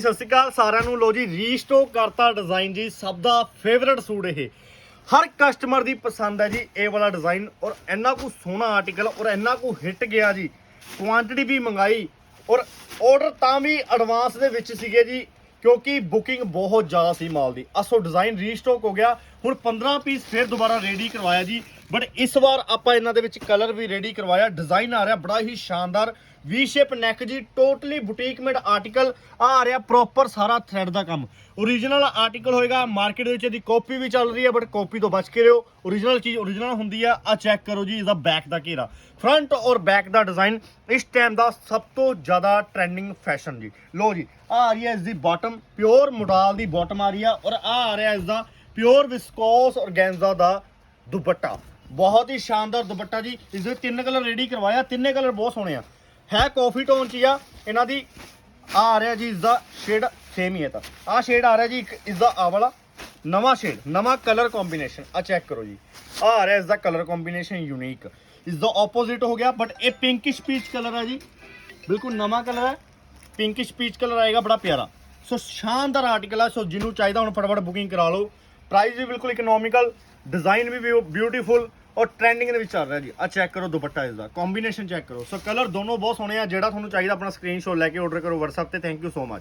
ਸਤਿ ਸ਼੍ਰੀ ਅਕਾਲ ਸਾਰਿਆਂ ਨੂੰ। ਲੋ ਜੀ ਰੀਸਟੋਕ ਕਰਤਾ ਡਿਜ਼ਾਈਨ ਜੀ, ਸਭ ਦਾ ਫੇਵਰਿਟ ਸੂਟ ਇਹ। ਹਰ ਕਸਟਮਰ ਦੀ ਪਸੰਦ ਹੈ ਜੀ ਇਹ ਵਾਲਾ ਡਿਜ਼ਾਈਨ ਔਰ ਇੰਨਾ ਕੁ ਸੋਹਣਾ ਆਰਟੀਕਲ ਔਰ ਇੰਨਾ ਕੁ ਹਿੱਟ ਗਿਆ ਜੀ। ਕੁਆਂਟੀਟੀ ਵੀ ਮੰਗਾਈ, ਔਰ ਆਰਡਰ ਤਾਂ ਵੀ ਐਡਵਾਂਸ ਦੇ ਵਿੱਚ ਸੀਗੇ ਜੀ, ਕਿਉਂਕਿ ਬੁਕਿੰਗ ਬਹੁਤ ਜ਼ਿਆਦਾ ਸੀ ਮਾਲ ਦੀ। ਅਸੋ ਡਿਜ਼ਾਈਨ ਰੀਸਟੋਕ ਹੋ ਗਿਆ। ਹੁਣ 15 ਪੀਸ ਫਿਰ ਦੁਬਾਰਾ ਰੈਡੀ ਕਰਵਾਇਆ ਜੀ। ਬਟ ਇਸ ਵਾਰ ਆਪਾਂ ਇਹਨਾਂ ਦੇ ਵਿੱਚ ਕਲਰ ਵੀ ਰੈਡੀ ਕਰਵਾਇਆ ਡਿਜ਼ਾਈਨ ਆ ਰਿਹਾ ਬੜਾ ਹੀ ਸ਼ਾਨਦਾਰ ਵੀ ਸ਼ੇਪ ਨੈਕ ਜੀ ਟੋਟਲੀ ਬੁਟੀਕ ਮੇਡ ਆਰਟੀਕਲ ਆ ਰਿਹਾ ਪ੍ਰੋਪਰ ਸਾਰਾ ਥ੍ਰੈਡ ਦਾ ਕੰਮ। ਓਰੀਜਨਲ ਆਰਟੀਕਲ ਹੋਏਗਾ ਮਾਰਕੀਟ ਦੇ ਵਿੱਚ ਇਹਦੀ ਕਾਪੀ ਵੀ ਚੱਲ ਰਹੀ ਹੈ ਬਟ ਕਾਪੀ ਤੋਂ ਬਚ ਕੇ ਰਹੋ। ਓਰੀਜਨਲ ਚੀਜ਼ ਓਰੀਜਨਲ ਹੁੰਦੀ ਆ ਆ ਚੈੱਕ ਕਰੋ ਜੀ, ਇਹਦਾ ਬੈਕ ਦਾ ਘੇਰਾ। ਫਰੰਟ ਔਰ ਬੈਕ ਦਾ ਡਿਜ਼ਾਈਨ ਇਸ ਟਾਈਮ ਦਾ ਸਭ ਤੋਂ ਜ਼ਿਆਦਾ ਟ੍ਰੈਂਡਿੰਗ ਫੈਸ਼ਨ ਜੀ। ਲੋ ਜੀ, ਆ ਆ ਰਹੀ ਹੈ ਇਸ ਦੀ ਬਾਟਮ ਪਿਓਰ ਮੋਡਾਲ ਦੀ ਬਾਟਮ ਆ ਰਹੀ ਆ, ਔਰ ਆ ਆ ਰਿਹਾ ਇਸ ਦਾ ਪਿਓਰ ਵਿਸਕੋਸ ਔਰਗੈਂਜ਼ਾ ਦਾ ਦੁਪੱਟਾ। ਬਹੁਤ ਹੀ ਸ਼ਾਨਦਾਰ ਦੁਪੱਟਾ ਜੀ। ਇਸ ਦੇ ਤਿੰਨ ਕਲਰ ਰੈਡੀ ਕਰਵਾਇਆ, ਤਿੰਨੇ ਕਲਰ ਬਹੁਤ ਸੋਹਣੇ ਆ। ਹੈ ਕਾਫੀ ਟੋਨ ਚ ਹੀ ਆ, ਇਹਨਾਂ ਦੀ ਆ ਆ ਰਿਹਾ ਜੀ ਇਸ ਦਾ ਸ਼ੇਡ ਸੇਮ ਹੀ ਹੈ ਤਾਂ। ਆ ਸ਼ੇਡ ਆ ਰਿਹਾ ਜੀ, ਇੱਕ ਇਸ ਦਾ ਆ ਵਾਲਾ, ਨਵਾਂ ਸ਼ੇਡ ਨਵਾਂ ਕਲਰ ਕੰਬੀਨੇਸ਼ਨ ਆ ਚੈੱਕ ਕਰੋ ਜੀ। ਆ ਆ ਰਿਹਾ ਇਸ ਦਾ ਕਲਰ ਕੰਬੀਨੇਸ਼ਨ ਯੂਨੀਕ ਇਸ ਦਾ ਆਪੋਜ਼ਿਟ ਹੋ ਗਿਆ ਬਟ ਇਹ ਪਿੰਕਿਸ਼ ਪੀਚ ਕਲਰ ਹੈ ਜੀ। ਬਿਲਕੁਲ ਨਵਾਂ ਕਲਰ ਹੈ ਪਿੰਕਿਸ਼ ਪੀਚ ਕਲਰ ਆਏਗਾ, ਬੜਾ ਪਿਆਰਾ। ਸੋ ਸ਼ਾਨਦਾਰ ਆਰਟੀਕਲ ਹੈ ਸੋ ਜਿਹਨੂੰ ਚਾਹੀਦਾ ਹੁਣ ਫਟਾਫਟ ਬੁਕਿੰਗ ਕਰਾ ਲਓ। ਪ੍ਰਾਈਸ ਵੀ ਬਿਲਕੁਲ ਇਕਨੋਮਿਕਲ ਡਿਜ਼ਾਈਨ ਵੀ ਬਿਊਟੀਫੁਲ ਔਰ ਟ੍ਰੈਂਡਿੰਗ ਦੇ ਵਿੱਚ ਚੱਲ ਰਿਹਾ ਜੀ। ਆ ਚੈੱਕ ਕਰੋ ਦੁਪੱਟਾ ਇਸ ਦਾ ਕੰਬੀਨੇਸ਼ਨ ਚੈੱਕ ਕਰੋ। ਸੋ ਕਲਰ ਦੋਨੋਂ ਬਹੁਤ ਸੋਹਣੇ ਆ, ਜਿਹੜਾ ਤੁਹਾਨੂੰ ਚਾਹੀਦਾ ਆਪਣਾ ਸਕਰੀਨਸ਼ਾਟ ਲੈ ਕੇ ਆਰਡਰ ਕਰੋ WhatsApp ਤੇ। Thank you so much